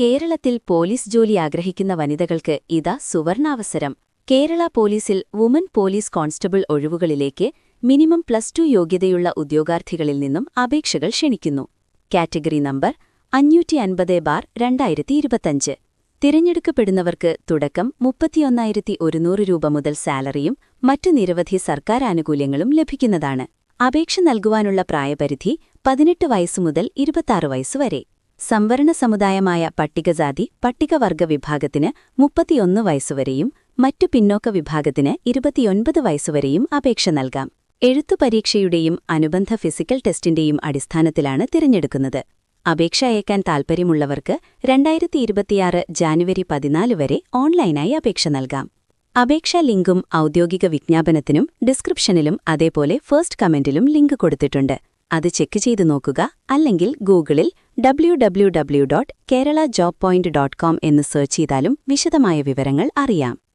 കേരളത്തിൽ പോലീസ് ജോലി ആഗ്രഹിക്കുന്ന വനിതകൾക്ക് ഇതാ സുവർണാവസരം. കേരള പോലീസിൽ വുമൻ പോലീസ് കോൺസ്റ്റബിൾ ഒഴിവുകളിലേക്ക് മിനിമം പ്ലസ് ടു യോഗ്യതയുള്ള ഉദ്യോഗാർത്ഥികളിൽ നിന്നും അപേക്ഷകൾ ക്ഷണിക്കുന്നു. കാറ്റഗറി നമ്പർ അഞ്ഞൂറ്റി അൻപത് ബാർ രണ്ടായിരത്തി ഇരുപത്തഞ്ച് തിരഞ്ഞെടുക്കപ്പെടുന്നവർക്ക് തുടക്കം മുപ്പത്തിയൊന്നായിരത്തി ഒരുന്നൂറ് രൂപ മുതൽ സാലറിയും മറ്റു നിരവധി സർക്കാർ ആനുകൂല്യങ്ങളും ലഭിക്കുന്നതാണ്. അപേക്ഷ നൽകുവാനുള്ള പ്രായപരിധി പതിനെട്ട് വയസ്സു മുതൽ ഇരുപത്താറ് വയസ്സുവരെ സംവരണ സമുദായമായ പട്ടികജാതി പട്ടികവർഗ വിഭാഗത്തിന് മുപ്പത്തിയൊന്ന് വയസ്സുവരെയും മറ്റു പിന്നോക്ക വിഭാഗത്തിന് ഇരുപത്തിയൊൻപത് വയസ്സുവരെയും അപേക്ഷ നൽകാം. എഴുത്തു പരീക്ഷയുടെയും അനുബന്ധ ഫിസിക്കൽ ടെസ്റ്റിന്റെയും അടിസ്ഥാനത്തിലാണ് തിരഞ്ഞെടുക്കുന്നത്. അപേക്ഷ അയക്കാൻ താൽപ്പര്യമുള്ളവർക്ക് രണ്ടായിരത്തി ഇരുപത്തിയാറ് ജാനുവരി പതിനാല് വരെ ഓൺലൈനായി അപേക്ഷ നൽകാം. അപേക്ഷാ ലിങ്കും ഔദ്യോഗിക വിജ്ഞാപനത്തിനും ഡിസ്ക്രിപ്ഷനിലും അതേപോലെ ഫസ്റ്റ് കമന്റിലും ലിങ്ക് കൊടുത്തിട്ടുണ്ട്. അത് ചെക്ക് ചെയ്ത് നോക്കുക. അല്ലെങ്കിൽ ഗൂഗിളിൽ W W W dot Kerala job point dot com എന്ന് സെർച്ച് ചെയ്താലും വിശദമായ വിവരങ്ങൾ അറിയാം.